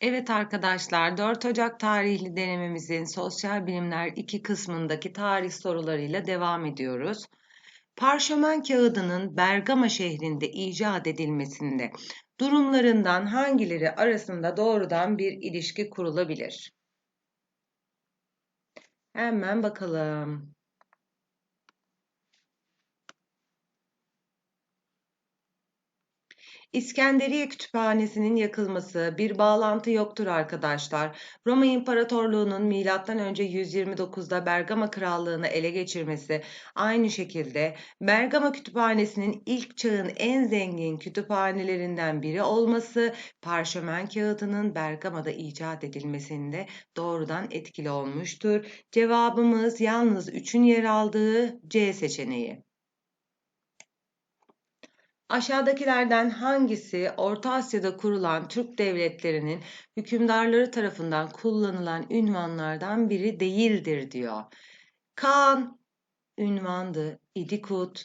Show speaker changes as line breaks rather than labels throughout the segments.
Evet arkadaşlar 4 Ocak tarihli denememizin Sosyal Bilimler 2 kısmındaki tarih sorularıyla devam ediyoruz. Parşömen kağıdının Bergama şehrinde icat edilmesinde durumlarından hangileri arasında doğrudan bir ilişki kurulabilir? Hemen bakalım. İskenderiye Kütüphanesi'nin yakılması bir bağlantı yoktur arkadaşlar. Roma İmparatorluğu'nun M.Ö. 129'da Bergama Krallığı'nı ele geçirmesi aynı şekilde Bergama Kütüphanesi'nin ilk çağın en zengin kütüphanelerinden biri olması parşömen kağıdının Bergama'da icat edilmesinde doğrudan etkili olmuştur. Cevabımız yalnız 3'ün yer aldığı C seçeneği. Aşağıdakilerden hangisi Orta Asya'da kurulan Türk devletlerinin hükümdarları tarafından kullanılan ünvanlardan biri değildir diyor. Kaan ünvandı, İdikut,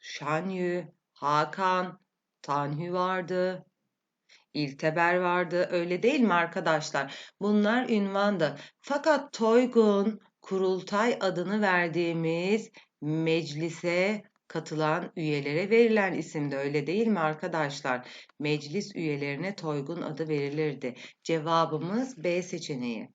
Şanyü, Hakan, Tanhü vardı, İlteber vardı. Öyle değil mi arkadaşlar? Bunlar ünvandı. Fakat Toygun, Kurultay adını verdiğimiz meclise katılan üyelere verilen isim de öyle değil mi arkadaşlar? Meclis üyelerine toygun adı verilirdi. Cevabımız B seçeneği.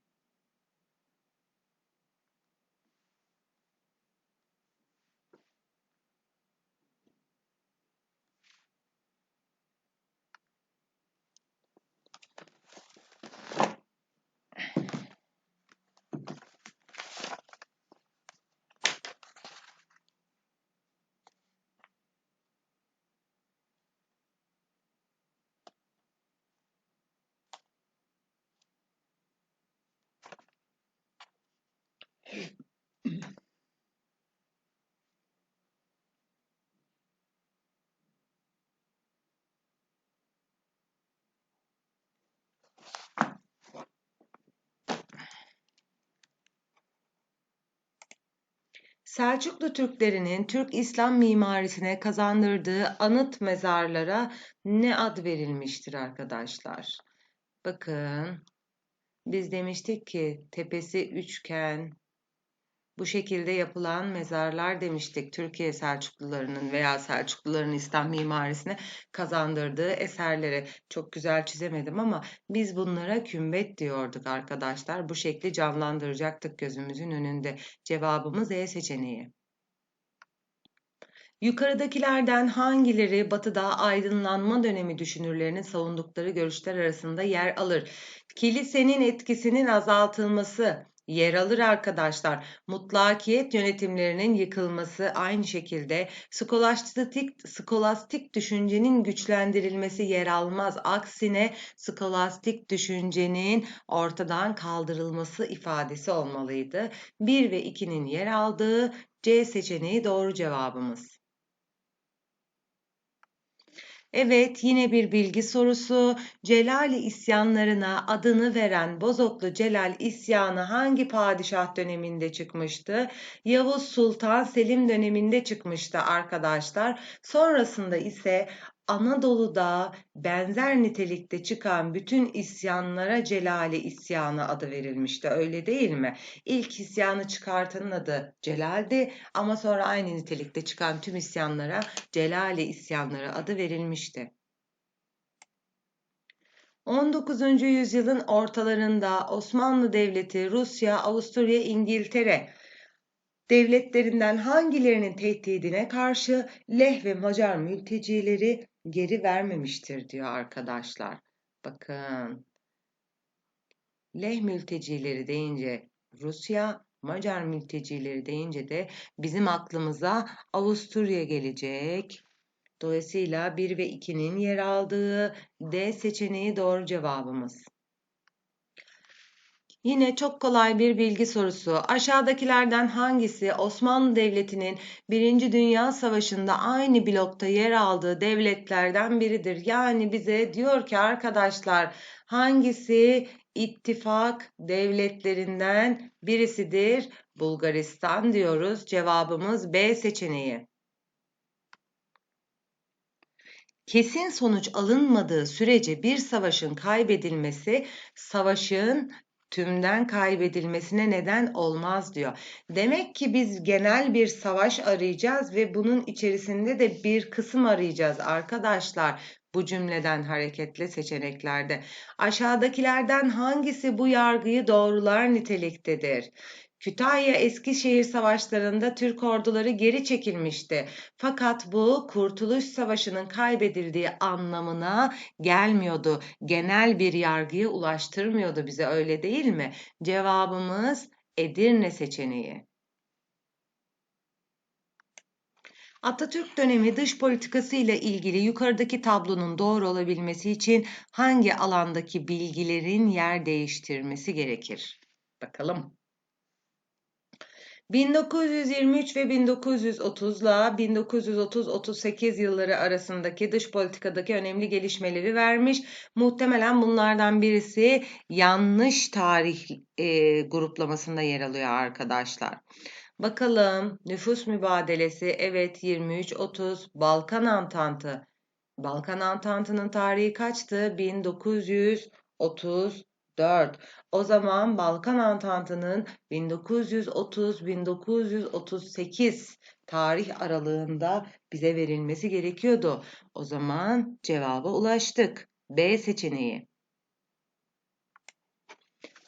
Selçuklu Türklerinin Türk İslam mimarisine kazandırdığı anıt mezarlara ne ad verilmiştir arkadaşlar? Bakın biz demiştik ki tepesi üçgen, bu şekilde yapılan mezarlar demiştik. Türkiye Selçuklularının veya Selçukluların İslam mimarisine kazandırdığı eserleri çok güzel çizemedim ama biz bunlara kümbet diyorduk arkadaşlar. Bu şekli canlandıracaktık gözümüzün önünde. Cevabımız E seçeneği. Yukarıdakilerden hangileri Batı'da aydınlanma dönemi düşünürlerinin savundukları görüşler arasında yer alır? Kilisenin etkisinin azaltılması, yer alır arkadaşlar. Mutlakiyet yönetimlerinin yıkılması aynı şekilde skolastik, skolastik düşüncenin güçlendirilmesi yer almaz. Aksine skolastik düşüncenin ortadan kaldırılması ifadesi olmalıydı. 1 ve 2'nin yer aldığı C seçeneği doğru cevabımız. Evet yine bir bilgi sorusu. Celali isyanlarına adını veren Bozoklu Celal isyanı hangi padişah döneminde çıkmıştı? Yavuz Sultan Selim döneminde çıkmıştı arkadaşlar. Sonrasında ise Anadolu'da benzer nitelikte çıkan bütün isyanlara Celali isyanı adı verilmişti öyle değil mi? İlk isyanı çıkartanın adı Celal'di ama sonra aynı nitelikte çıkan tüm isyanlara Celali isyanları adı verilmişti. 19. yüzyılın ortalarında Osmanlı Devleti, Rusya, Avusturya, İngiltere devletlerinden hangilerinin tehdidine karşı Leh ve Macar mültecileri geri vermemiştir diyor arkadaşlar. Bakın. Leh mültecileri deyince Rusya, Macar mültecileri deyince de bizim aklımıza Avusturya gelecek. Dolayısıyla 1 ve 2'nin yer aldığı D seçeneği doğru cevabımız. Yine çok kolay bir bilgi sorusu. Aşağıdakilerden hangisi Osmanlı Devleti'nin 1. Dünya Savaşı'nda aynı blokta yer aldığı devletlerden biridir? Yani bize diyor ki arkadaşlar hangisi ittifak devletlerinden birisidir? Bulgaristan diyoruz. Cevabımız B seçeneği. kesin sonuç alınmadığı sürece bir savaşın kaybedilmesi savaşın tümden kaybedilmesine neden olmaz diyor. Demek ki biz genel bir savaş arayacağız ve bunun içerisinde de bir kısım arayacağız arkadaşlar bu cümleden hareketle seçeneklerde. Aşağıdakilerden hangisi bu yargıyı doğrular niteliktedir? Kütahya Eskişehir savaşlarında Türk orduları geri çekilmişti. Fakat bu Kurtuluş Savaşı'nın kaybedildiği anlamına gelmiyordu. Genel bir yargıya ulaştırmıyordu bize öyle değil mi? Cevabımız Edirne seçeneği. Atatürk dönemi dış politikası ile ilgili yukarıdaki tablonun doğru olabilmesi için hangi alandaki bilgilerin yer değiştirmesi gerekir? Bakalım. 1923 ve 1930 ile 1930-38 yılları arasındaki dış politikadaki önemli gelişmeleri vermiş. Muhtemelen bunlardan birisi yanlış tarih e, gruplamasında yer alıyor arkadaşlar. Bakalım nüfus mübadelesi evet 23-30 Balkan Antantı. Balkan Antantı'nın tarihi kaçtı? 1934. O zaman Balkan Antantı'nın 1930-1938 tarih aralığında bize verilmesi gerekiyordu. O zaman cevaba ulaştık. B seçeneği.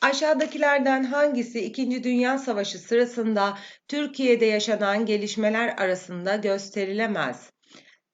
Aşağıdakilerden hangisi İkinci Dünya Savaşı sırasında Türkiye'de yaşanan gelişmeler arasında gösterilemez?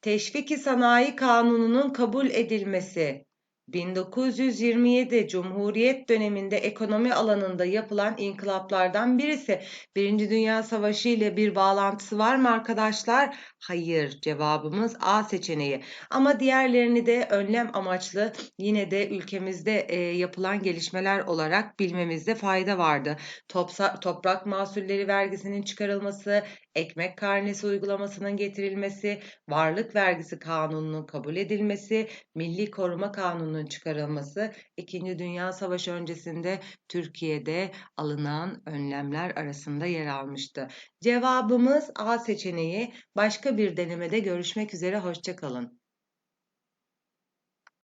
Teşviki Sanayi Kanunu'nun kabul edilmesi, 1927 Cumhuriyet döneminde ekonomi alanında yapılan inkılaplardan birisi. Birinci Dünya Savaşı ile bir bağlantısı var mı arkadaşlar? Hayır. Cevabımız A seçeneği. Ama diğerlerini de önlem amaçlı yine de ülkemizde e, yapılan gelişmeler olarak bilmemizde fayda vardı. Topsa, toprak mahsulleri vergisinin çıkarılması, ekmek karnesi uygulamasının getirilmesi, varlık vergisi kanununun kabul edilmesi, Milli Koruma Kanunu'nun çıkarılması, İkinci Dünya Savaşı öncesinde Türkiye'de alınan önlemler arasında yer almıştı. Cevabımız A seçeneği. Başka bir denemede görüşmek üzere, hoşçakalın.